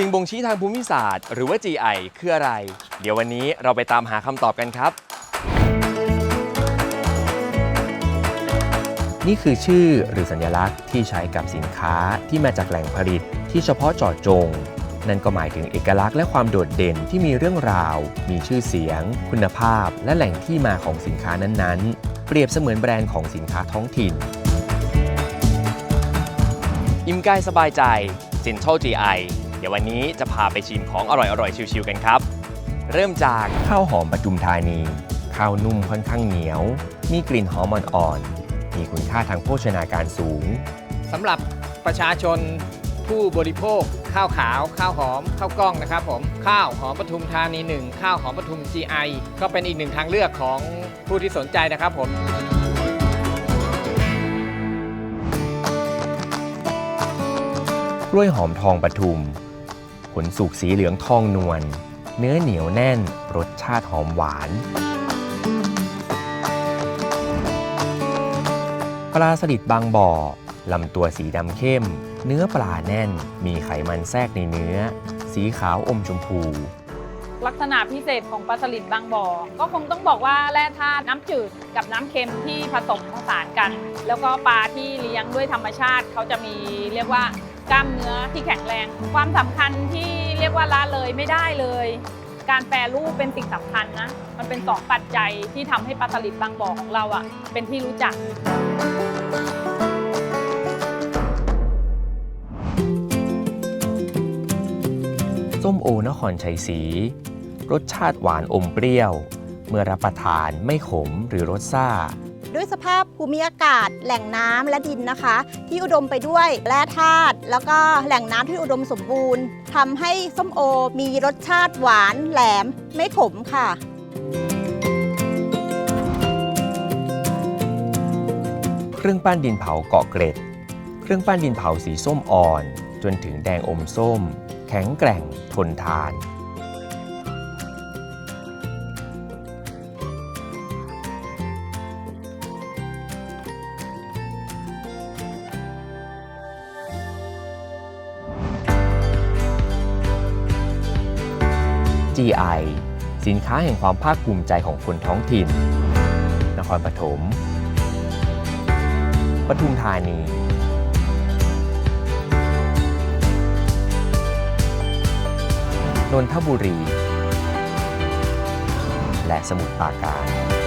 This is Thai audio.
สิ่งบ่งชี้ทางภูมิศาสตร์หรือว่า GI คืออะไร เดี๋ยววันนี้เราไปตามหาคำตอบกันครับ นี่คือชื่อหรือสัญลักษณ์ที่ใช้กับสินค้าที่มาจากแหล่งผลิตที่เฉพาะเจาะจง นั่นก็หมายถึงเอกลักษณ์และความโดดเด่นที่มีเรื่องราว มีชื่อเสียง คุณภาพ และแหล่งที่มาของสินค้านั้นๆ เปรียบเสมือนแบรนด์ของสินค้าท้องถิ่น อิ่มกายสบายใจ Central GI เดี๋ยววันนี้จะพาไปชิมของอร่อยๆ ชิวๆกันครับ เริ่มจากข้าวหอมปทุมธานี ข้าวนุ่มค่อนข้างเหนียว มีกลิ่นหอมอ่อนๆมีคุณค่าทางโภชนาการสูงสำหรับประชาชนผู้บริโภค ข้าวขาว ข้าวหอม ข้าวกล้องนะครับผมข้าวหอมปทุมธานีหนึ่งข้าวหอมปทุม GI ก็เป็นอีกหนึ่งทางเลือกของผู้ที่สนใจนะครับผมกล้วยหอมทองปทุม ผลสุกสีเหลืองทองนวล เนื้อเหนียวแน่น รสชาติหอมหวาน ปลาสลิดบางบ่อลำตัวสีดำเข้ม เนื้อปลาแน่น มีไขมันแทรกในเนื้อ สีขาวอมชมพู ลักษณะพิเศษของปลาสลิดบางบ่อ ก็คงต้องบอกว่าแร่ธาตุน้ำจืดกับน้ำเค็มที่ผสมผสานกัน แล้วก็ปลาที่เลี้ยงด้วยธรรมชาติเขาจะมีเรียกว่า กล้ามเนื้อที่แข็งแรง ความสำคัญที่เรียกว่าละเลยไม่ได้เลย การแปรรูปเป็นสิ่งสำคัญนะ มันเป็นสองปัจจัยที่ทำให้ปลาสลิดบางบ่อของเราอะเป็นที่รู้จักส้มโอนครชัยศรีรสชาติหวานอมเปรี้ยว เมื่อรับประทานไม่ขมหรือรสซ่า ด้วยสภาพภูมิอากาศ แหล่งน้ำและดินนะคะ ที่อุดมไปด้วยแร่ธาตุแล้วก็แหล่งน้ำที่อุดมสมบูรณ์ทำให้ส้มโอมีรสชาติหวานแหลมไม่ขมค่ะเครื่องปั้นดินเผาเกาะเกร็ด เครื่องปั้นดินเผาสีส้มอ่อน จนถึงแดงอมส้ม แข็งแกร่ง ทนทาน GI สินค้าแห่งความภาคภูมิใจของคนท้องถิ่น นครปฐม ปทุมธานี นนทบุรี และสมุทรปราการ